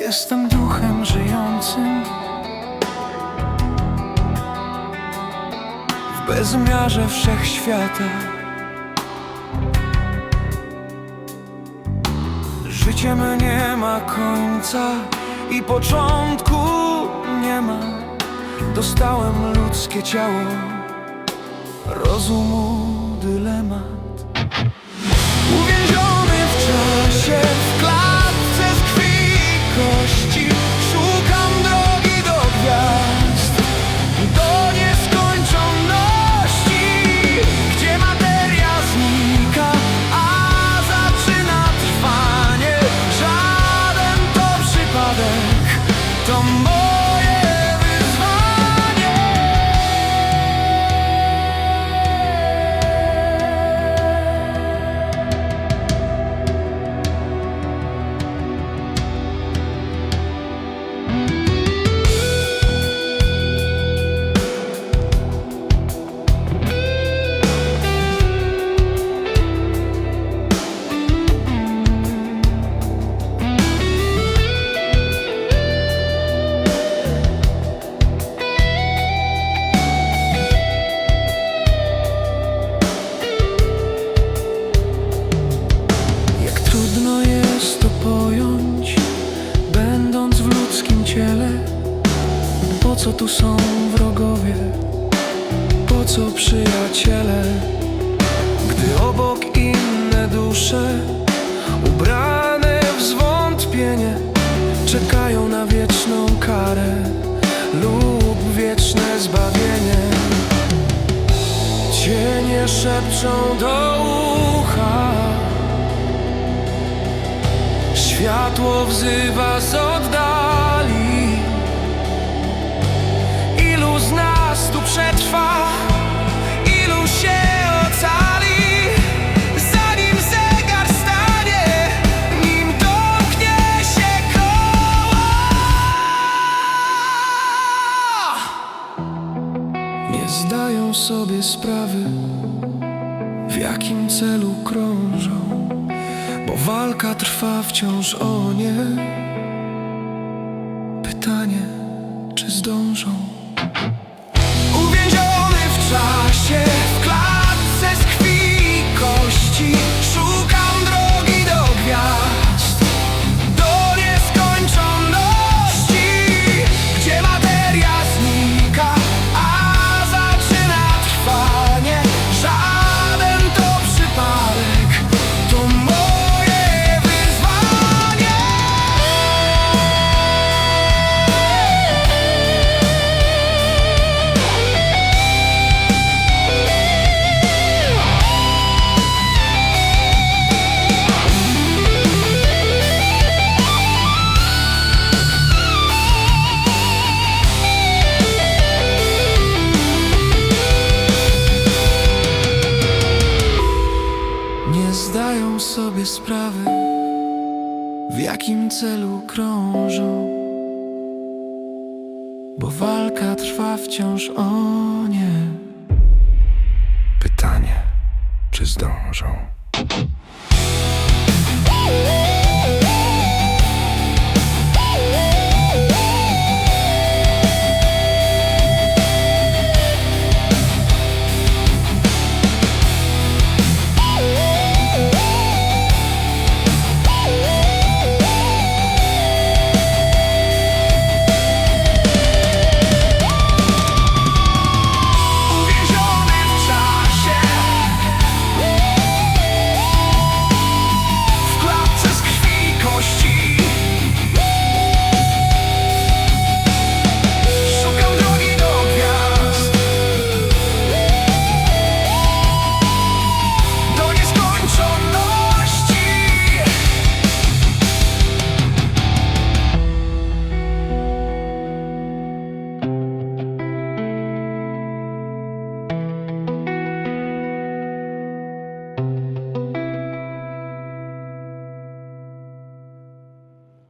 Jestem duchem żyjącym w bezmiarze wszechświata. Życie nie ma końca i początku nie ma. Dostałem ludzkie ciało, rozumu dylemat. some more. Co tu są wrogowie? Po co przyjaciele? Gdy obok inne dusze, ubrane w zwątpienie, czekają na wieczną karę lub wieczne zbawienie. Cienie szepczą do ucha. Światło wzywa z oddali Nie zdają sobie sprawy W jakim celu krążą bo walka trwa wciąż o nie. W jakim celu krążą, bo walka trwa wciąż o nie. Pytanie, czy zdążą?